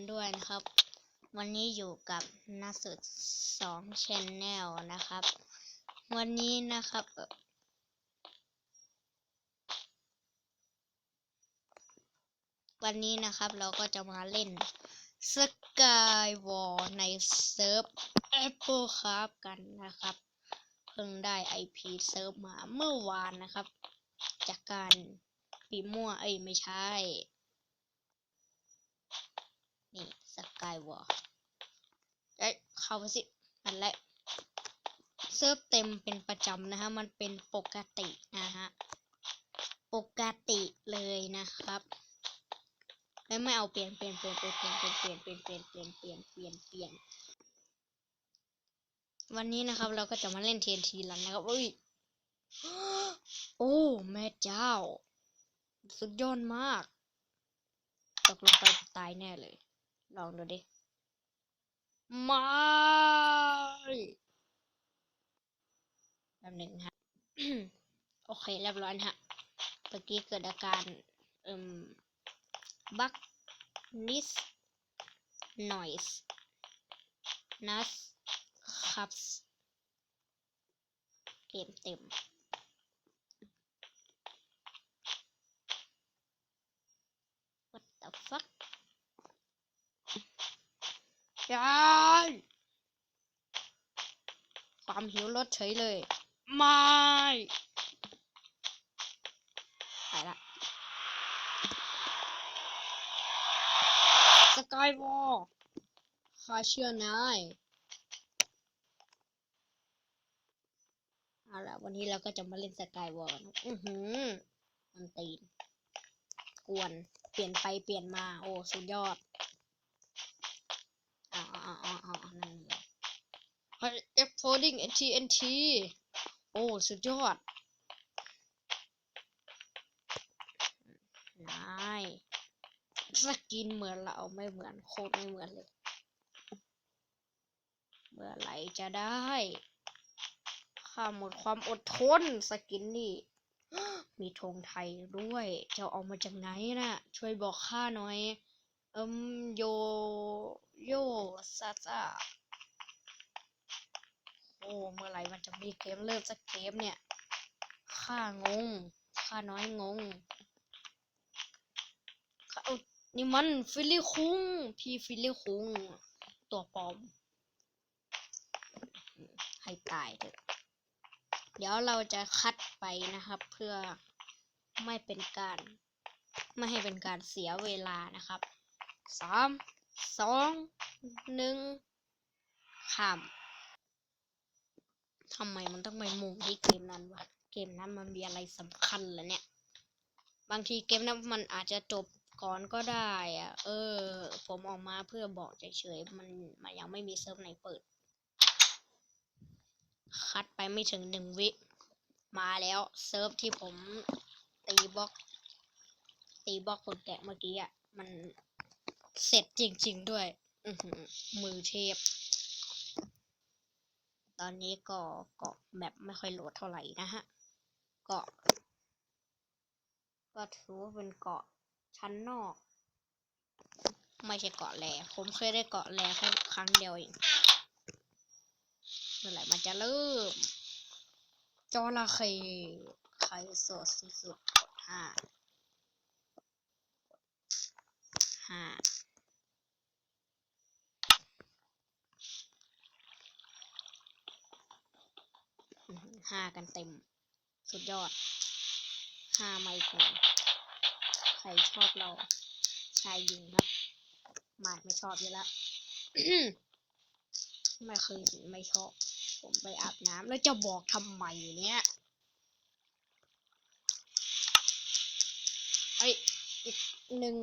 วัสดีกันด้วยนะครับ วันนี้อยู่กับนักสุดสองชแนลนะครับ วันนี้นะครับ วันนี้นะครับเราก็จะมาเล่น Skywall ในเซิร์ฟ Apple ครับกันนะครับ เพิ่งได้ IP เซิร์ฟมาเมื่อวานนะครับ จากการปีมั่วเอ้ยไม่ใช่ สกายวอลเอ้ยเข้าไปสินั่นแหละเซิร์ฟเต็มเป็นประจำนะฮะ มันเป็นปกตินะฮะ ปกติเลยนะครับไม่ไม่เอาเปลี่ยนเปลี่ยนเปลี่ยนเปลี่ยนเปลี่ยนเปลี่ยนเปลี่ยนเปลี่ยนเปลี่ยนเปลี่ยนเปลี่ยนเปลี่ยนเปลี่ยน วันนี้นะครับเราก็จะมาเล่น TNT ลันนะครับอุ้ยโอ้แม่เจ้า สุดยอดมาก ตกลงไปตายแน่เลย ลองดูดิไม่แบบหนึ่งฮะโอเคเรียบร้อยนะฮะเมื่อกี้เกิดอาการเอ่มบักนิสหน่อยส์นัสคับเกมเต็ม ยายความหิวลดเฉยเลย ไม่ไปละสกายวอลข้าเชื่อนายเอาละวันนี้เราก็จะมาเล่นสกายวอลกันอือหือมันตีน กวน เปลี่ยนไปเปลี่ยนมา โอ้ สุดยอด อ๋ออ๋ออ๋ออ๋อนั่นเลยเฮ้ย F folding TNT โอ้ สุดยอดนายสกินเหมือนเราไม่เหมือนโคตรไม่เหมือนเลย เมื่อไหร่จะได้ข้าหมดความอดทนสกินนี่ มีธงไทยด้วย เจ้าเอามาจากไหนนะ่ะ ช่วยบอกข้าหน่อย เอิมโยโยซาซาโอ้เมื่อไหร่มันจะมีเกมเริ่มสักเกมเนี่ยข้างงข้าน้อยงงข้าเอ้านี่มันฟิลลี่คุงพี่ฟิลลี่คุงตัวปลอม ให้ตายเถอะเดี๋ยวเราจะคัดไปนะครับ เพื่อไม่เป็นการ ไม่ให้เป็นการเสียเวลานะครับ สามสองหนึ่งข้ามทำไมมันต้องไปมุ่งที่เกมนั้นวะ เกมนั้นมันมีอะไรสำคัญเหรอเนี่ย บางทีเกมนั้นมันอาจจะจบก่อนก็ได้อะเออ ผมออกมาเพื่อบอกเฉยๆ มันมันยังไม่มีเซิร์ฟไหนเปิด คัดไปไม่ถึงหนึ่งวิ มาแล้วเซิร์ฟที่ผมตีบล็อก ตีบล็อกคนแกะเมื่อกี้อะมัน เสร็จจริง ๆ ด้วยอือหือมือเทพ ตอนนี้ก็เกาะแบบไม่ค่อยโหลดเท่าไหร่นะฮะ เกาะ ก็ถือว่าเป็นเกาะชั้นนอก ไม่ใช่เกาะแหลผมเคยได้เกาะแหลแค่ครั้งเดียวเองเมื่อไหร่มันจะเริ่มจระเข้ใครสดสุดๆกดห้าห้า ห้ากันเต็ม สุดยอดห้าไม่พอใครชอบเรา ชายหญิงครับหมาไม่ชอบอยู่แล้วไม่เคยไม่ชอบ ผมไปอาบน้ำแล้วจะบอกทำไมเนี่ยไออีกหนึ่ง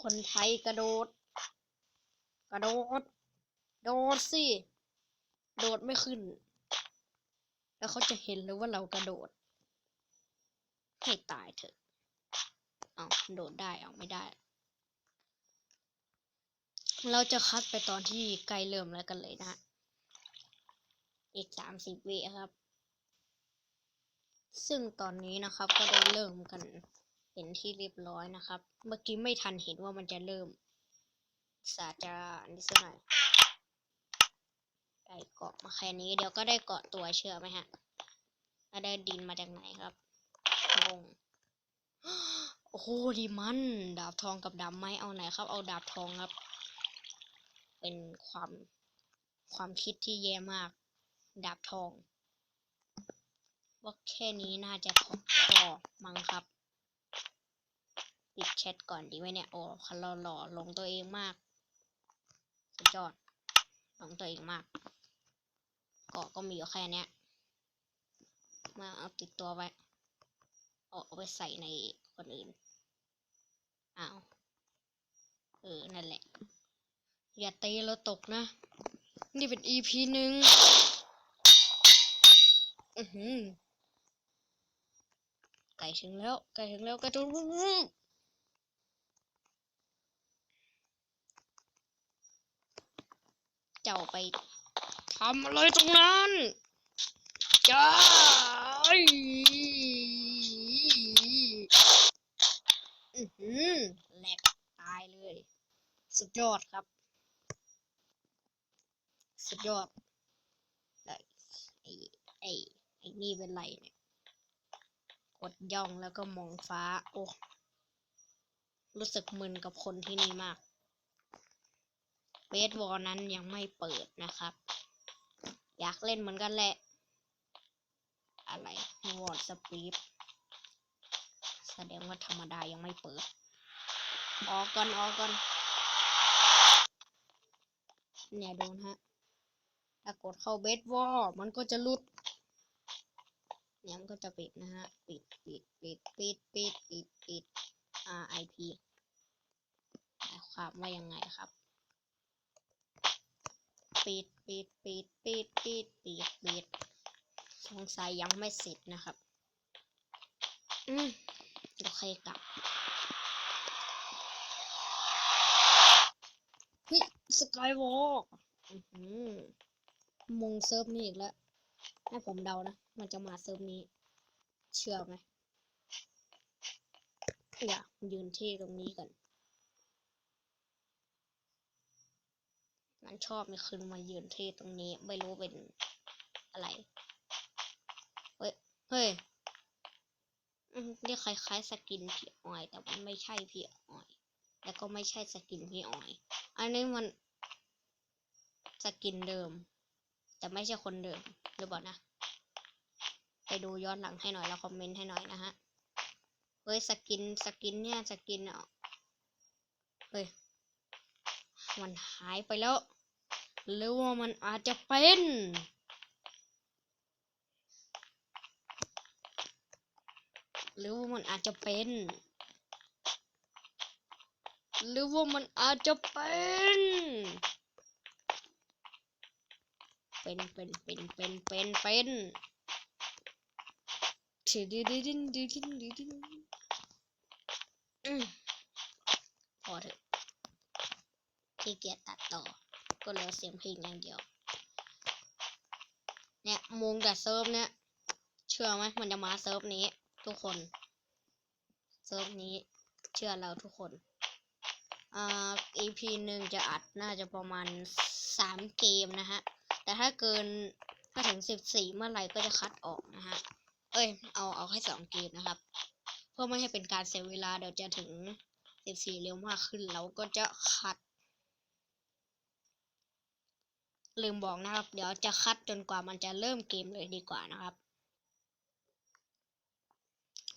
คนไทยกระโดด กระโดด โดดสิ โดดไม่ขึ้น แล้วเขาจะเห็นเลยว่าเรากระโดด ให้ตายเถอะ เอาโดดได้เอาไม่ได้ เราจะคัดไปตอนที่ใกล้เริ่มแล้วกันเลยนะ อีกสามสิบวิครับ ซึ่งตอนนี้นะครับก็ได้เริ่มกันเป็นที่เรียบร้อยนะครับ เมื่อกี้ไม่ทันเห็นว่ามันจะเริ่ม สาจะอันนี้สักหน่อย ได้เกาะมาแค่นี้เดี๋ยวก็ได้เกาะตัวเชื่อไหมฮะแล้วได้ดินมาจากไหนครับงงโอ้โหดีมันดาบทองกับดาบไม้เอาไหนครับ เอาดาบทองครับ เป็นความความคิดที่แย่มาก ดาบทองว่าแค่นี้น่าจะพอพอมั้งครับปิดแชทก่อนดีไหมเนี่ยโอ้คันหล่อหล่อลงตัวเองมากสุดยอดลงตัวเองมาก เกาะก็มีอยู่แค่เนี้ยมาเอาติดตัวไว้เอาเอาไปใส่ในคนอื่นอ้าวเออ นั่นแหละ อย่าตีเราตกนะ นี่เป็น EP หนึ่งอือหือไก่ถึงแล้ว ไก่ถึงแล้วไก่ถึงแล้วเจ้าไป ทำอะไรตรงนั้นจ้าอือหือแหลกตายเลย สุดยอดครับ สุดยอดไอ้ไอ้ไอ้ไอ้นี่เป็นไรเนี่ย กดย่องแล้วก็มองฟ้า โอ้รู้สึกมึนกับคนที่นี่มากเบสบอลนั้นยังไม่เปิดนะครับ อยากเล่นเหมือนกันแหละ อะไรวอร์ดสปีดแสดงว่าธรรมดายังไม่เปิด ออกก่อนออกก่อน เนี่ยโดนฮะ ถ้ากดเข้าเบสวอลมันก็จะลุดเนี่ยมันก็จะปิดนะฮะ ปิดปิดปิดปิดปิดปิดปิด RIP หมายความว่ายังไงครับ ปิดปิดปิดปิดปิดปิดปิดสงสัยยังไม่เสร็จนะครับ อืมโอเคกลับเฮ้ยสกายวอล์กมงเซิร์ฟนี่อีกแล้ว ให้ผมเดานะ มันจะมาเซิร์ฟนี้ เชื่อไหม อย่ายืนที่ตรงนี้กันันชอบมีคืนมายืนที่ตรงนี้ ไม่รู้เป็นอะไร เฮ้ย เฮ้ยอืมเรียกคล้ายๆสกินพี่ออย แต่มันไม่ใช่พี่ออย แล้วก็ไม่ใช่สกินพี่ออย อันนี้มันสกินเดิม แต่ไม่ใช่คนเดิมหรือเปล่านะ ไปดูย้อนหลังให้หน่อยแล้วคอมเมนต์ให้หน่อยนะฮะ เฮ้ยสกินสกินเนี่ยสกินอะเฮ้ย มันหายไปแล้ว หรือว่ามันอาจจะเป็นหรือว่ามันอาจจะเป็น หรือว่ามันอาจจะเป็น เป็น เป็น เป็น เป็น เป็น เป็นดิดิดิดินดิดินดิดินพอเถอะขี้เกียจตัดต่อ ก็เหลือเสียงเพลงอย่างเดียว เนี่ยมุงแต่เซิร์ฟเนี่ย เชื่อไหมมันจะมาเซิร์ฟนี้ทุกคน เซิร์ฟนี้เชื่อเราทุกคนอ่า EP หนึ่งจะอัดน่าจะประมาณสามเกมนะฮะ แต่ถ้าเกินถ้าถึงสิบสี่เมื่อไหร่ก็จะคัดออกนะฮะ เอ้ย เอาเอาแค่สองเกมนะครับ เพื่อไม่ให้เป็นการเสียเวลาเดี๋ยวจะถึงสิบสี่เร็วมากขึ้นเราก็จะคัด ลืมบอกนะครับ เดี๋ยวจะคัดจนกว่ามันจะเริ่มเกมเลยดีกว่านะครับ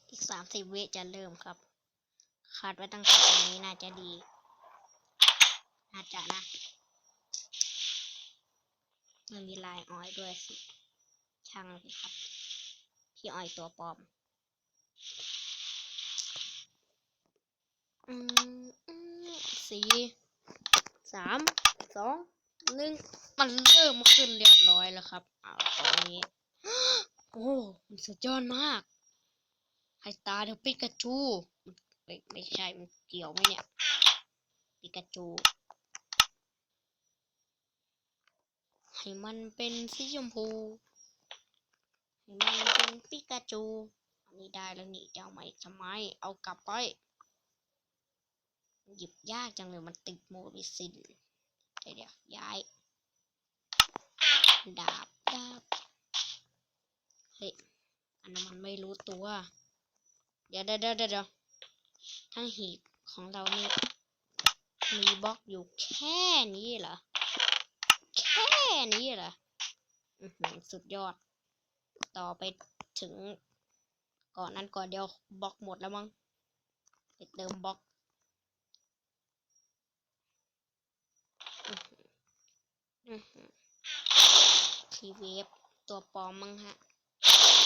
อีกสามสิบวิจะเริ่มครับคาดไว้ตั้งแต่ตรงนี้น่าจะดี น่าจะนะ มันมีลายอ้อยด้วยสิ ช่างสิครับพี่อ้อยตัวปลอม อืมอืมสี่สามสองหนึ่ง มันเริ่มขึ้นเรียบร้อยแล้วครับเอาตอนนี้ โอ้มันสุดยอดมากไฮตาเดอะปิกาจูไม่ไม่ใช่มันเกี่ยวไหมเนี่ยปิกาจู ให้มันเป็นสีชมพูให้มันเป็นปิกาจู อันนี้ได้แล้วนี่จะเอามาอีกทำไม เอากลับไปหยิบยากจังเลยมันติดโมบิซินเดี๋ยวย้าย ดาบดาบเฮ้ยอันนั้นมันไม่รู้ตัวเดี๋ยวเดี๋ยวเดี๋ยวเดี๋ยวทั้งหีบของเรานี่มีบล็อกอยู่แค่นี้เหรอ แค่นี้เหรออือหือสุดยอด ต่อไปถึงก่อนนั้นก่อนเดียวบล็อกหมดแล้วมั้งไปเติมบล็อกอือหืออือหือ ทีเวฟตัวปลอมมั้งฮะ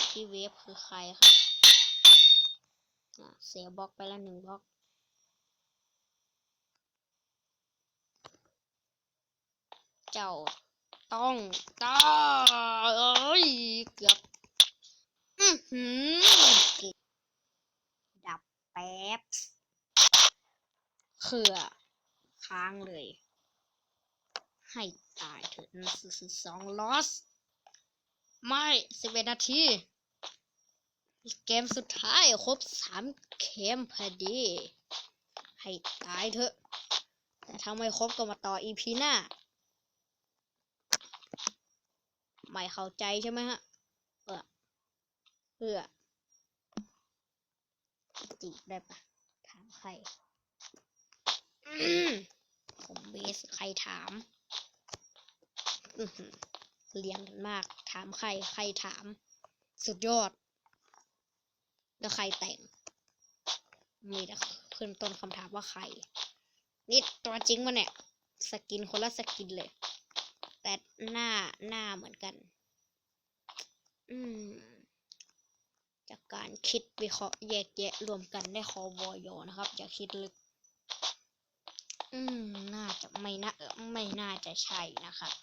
ที่เวฟคือใครครับอะเสียบล็อกไปแล้วหนึ่งบล็อกเจ้าต้องตายเอ้ยเกือบอือหือดับแป๊บเขื่อค้างเลย ให้ตายเถิดนะคือสองลอส ไม่สิบเอ็ดนาที เกมสุดท้ายครบสามเกมพอดี ให้ตายเถอะ แต่ถ้าไม่ครบก็มาต่ออีพีหน้า ไม่เข้าใจใช่ไหมฮะ เออเพื่อจีบได้ปะถามใครผมเบสใครถาม เรียงกันมาก ถามใคร ใครถาม สุดยอด แล้วใครแต่ง มีแต่ขึ้นต้นคำถามว่าใคร นี่ตัวจริงมาเนี่ย สกินคนละสกินเลย แต่หน้าหน้าเหมือนกัน อืม จากการคิดวิเคราะห์แยกแยะรวมกันได้คอวอยอนะครับ อย่าคิดลึก อืม น่าจะไม่น่าไม่น่าจะใช่นะครับ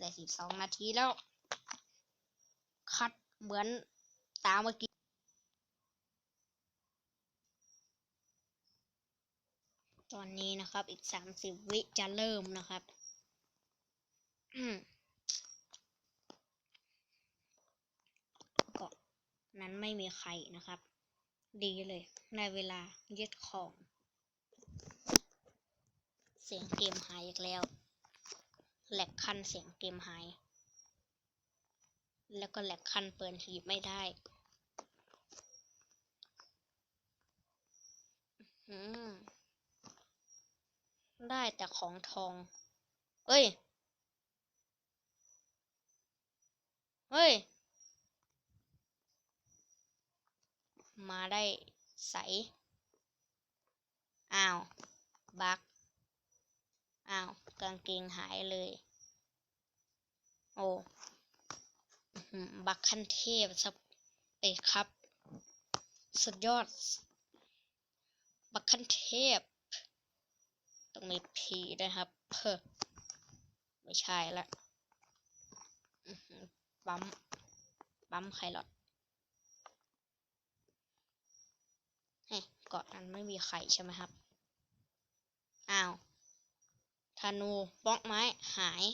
ได้สิบสองนาทีแล้ว คัดเหมือนตามเมื่อกี้ตอนนี้นะครับ อีกสามสิบวิจะเริ่มนะครับ อืมเกาะนั้นไม่มีใครนะครับ ดีเลยในเวลายึดของ เสียงเกมหายอีกแล้ว แหลกคันเสียงเกมหาย แล้วก็แหลกคันเปิดหีบไม่ได้อืได้แต่ของทอง เอ้ย เฮ้ย มาได้ใส อ้าว บัก อ้าว กางเกงหายเลย โอ้บักขั้นเทพสับเอยครับ สุดยอด บักขั้นเทพ ต้องมีผีด้วยครับ เพอไม่ใช่ละอื้อหือปั๊มปั๊มไคลอดเฮ้เกาะนั้นไม่มีไข่ใช่ไหมครับ อ้าว ธนูบล็อกไม้หาย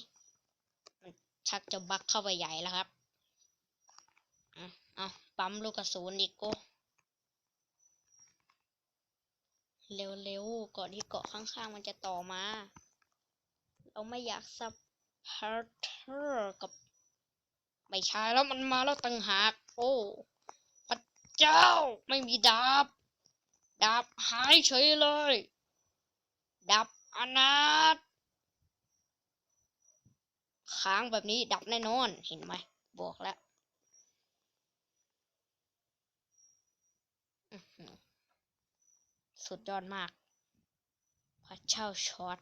มันชักจะบักเข้าไปใหญ่แล้วครับเอาปั๊มลูกกระสุนอีกโก้เร็วๆก่อนที่เกาะข้างๆมันจะต่อมา เราไม่อยากซับพาร์เทอร์กับไม่ใช่แล้วมันมาแล้วตังหากโอ้พระเจ้าไม่มีดาบ ดาบหายเฉยเลย ดาบอนาถ ค้างแบบนี้ดับแน่นอนเห็นไหมบอกแล้วสุดยอดมากพระเจ้าช็อต